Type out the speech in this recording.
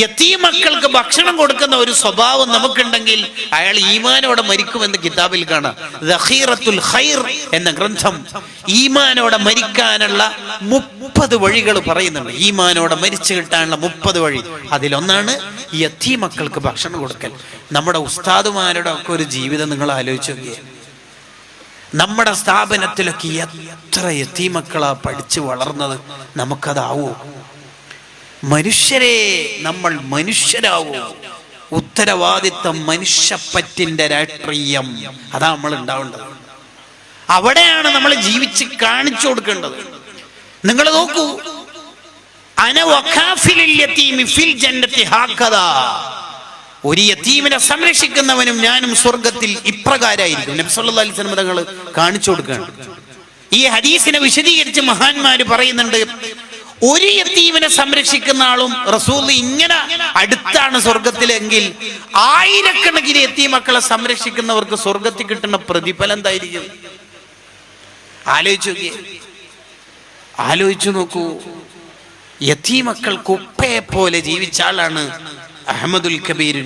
യത്തീം മക്കൾക്ക് ഭക്ഷണം കൊടുക്കുന്ന ഒരു സ്വഭാവം നമുക്കുണ്ടെങ്കിൽ അയാൾ ഈമാനോടെ മരിക്കുമെന്ന് കിതാബിൽ കാണാം. ഖൈർ എന്ന ഗ്രന്ഥം ഈമാനോടെ മരിക്കാനുള്ള മുപ്പത് വഴികൾ പറയുന്നുണ്ട്. ഈമാനോടെ മരിച്ചു കിട്ടാനുള്ള മുപ്പത് വഴി. അതിലൊന്നാണ് യത്തീമക്കൾക്ക് ഭക്ഷണം കൊടുക്കൽ. നമ്മുടെ ഉസ്താദുമാരുടെ ഒക്കെ ഒരു ജീവിതം നിങ്ങൾ ആലോചിച്ച് നോക്കിയേ. നമ്മുടെ സ്ഥാപനത്തിലൊക്കെ എത്ര യത്തീമക്കളാ പഠിച്ചു വളർന്നത് നമുക്കതാവോ? മനുഷ്യരെ നമ്മൾ മനുഷ്യരാവൂ. ഉത്തരവാദിത്തം മനുഷ്യപ്പറ്റിന്റെ രാഷ്ട്രീയം. അതാ നമ്മൾ ഉണ്ടാവേണ്ടത്. അവിടെയാണ് നമ്മൾ ജീവിച്ച് കാണിച്ചു കൊടുക്കേണ്ടത്. നിങ്ങൾ നോക്കൂ. ഒരു യത്തീമിനെ സംരക്ഷിക്കുന്നവനും ഞാനും സ്വർഗത്തിൽ ഇപ്രകാരായിരിക്കും. അലൈഹി തങ്ങൾ കാണിച്ചു കൊടുക്കുകയാണ്. ഈ ഹദീസിനെ വിശദീകരിച്ച് മഹാന്മാര് പറയുന്നുണ്ട് ഒരു യത്തീമിനെ സംരക്ഷിക്കുന്ന ആളും റസൂൽ ഇങ്ങനെ അടുത്താണ് സ്വർഗത്തിലെങ്കിൽ ആയിരക്കണക്കിന് യത്തീമക്കളെ സംരക്ഷിക്കുന്നവർക്ക് സ്വർഗത്തിൽ കിട്ടുന്ന പ്രതിഫലം എന്തായിരിക്കും? ആലോചിച്ചു ആലോചിച്ചു നോക്കൂ. യത്തീമക്കൾ കുപ്പയെ പോലെ ജീവിച്ച ആളാണ് അഹമ്മദുൽ കബീർ